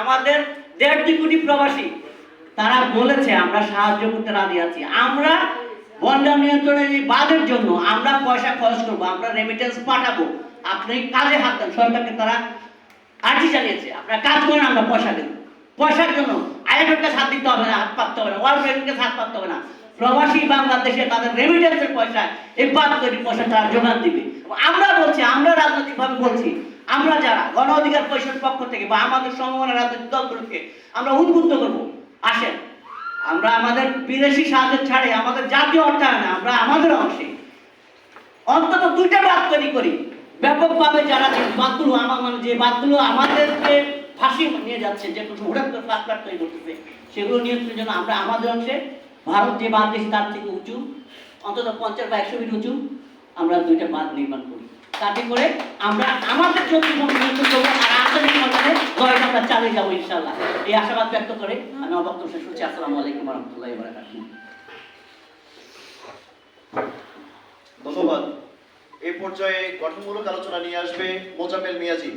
আমাদের দেড় কোটি প্রবাসী, তারা বলেছে আমরা সাহায্য করতে রাজি আছি। আমরা বন্যা নিয়ন্ত্রণের এই বাদের জন্য আমরা পয়সা খরচ করব, আমরা রেমিটেন্স পাঠাবো। আপনি কাজে হাত দেন, সরকারকে তারা আর্জি জানিয়েছে, আপনারা কাজ করেন, আমরা পয়সা দেব। পয়সার জন্য আইএমএফ কাছে হাত দিতে হবে না, হাত পাততে হবে না, ওয়ার্ল্ড ব্যাংকের কাছে হাত পাততে হবে না। প্রবাসী বাংলাদেশে তাদের রেমিটেন্সের পয়সা এই বাদ তৈরি পয়সা তারা যোগান দিবে। আমরা বলছি, আমরা রাজনৈতিকভাবে বলছি আমরা যারা গণ অধিকার পরিষদ পক্ষ থেকে বা আমাদের সমমনা রাজনৈতিক দলগুলোকে আমরা উদ্বুদ্ধ করব। আসেন, আমরা আমাদের বিদেশি সাহায্য ছাড়ে, আমাদের জাতীয় অর্থায়নে আমরা আমাদের অংশে অন্তত দুইটা বাদ তৈরি করি। ব্যাপকভাবে যারা যে বাদগুলো আমার মানে যে বাদগুলো আমাদেরকে ফাঁসি নিয়ে যাচ্ছে, যে হঠাৎ করে ফ্লাট তৈরি করতেছে, সেগুলো নিয়ন্ত্রণের জন্য আমরা আমাদের অংশে ভারত যে বাঁধ দিয়েছে তার থেকে উঁচু, অন্তত পঞ্চাশ বা একশো ফিট উঁচু, আমরা দুইটা বাঁধ নির্মাণ করি। তাতে করে আমরা আমাদের চোদ্দ নিয়ন্ত্রণ করব আর আন্তরিক সরকারে লড়াই আমরা চালিয়ে যাব ইনশাল্লাহ এই আশাবাদ ব্যক্ত করে আমি অবক্ত শেষ করছি। আসসালামু আলাইকুম রহমতুল্লাহ ধন্যবাদ। এই পর্যায়ে গঠনমূলক আলোচনা নিয়ে আসবে মোজাম্মেল মিয়াজি।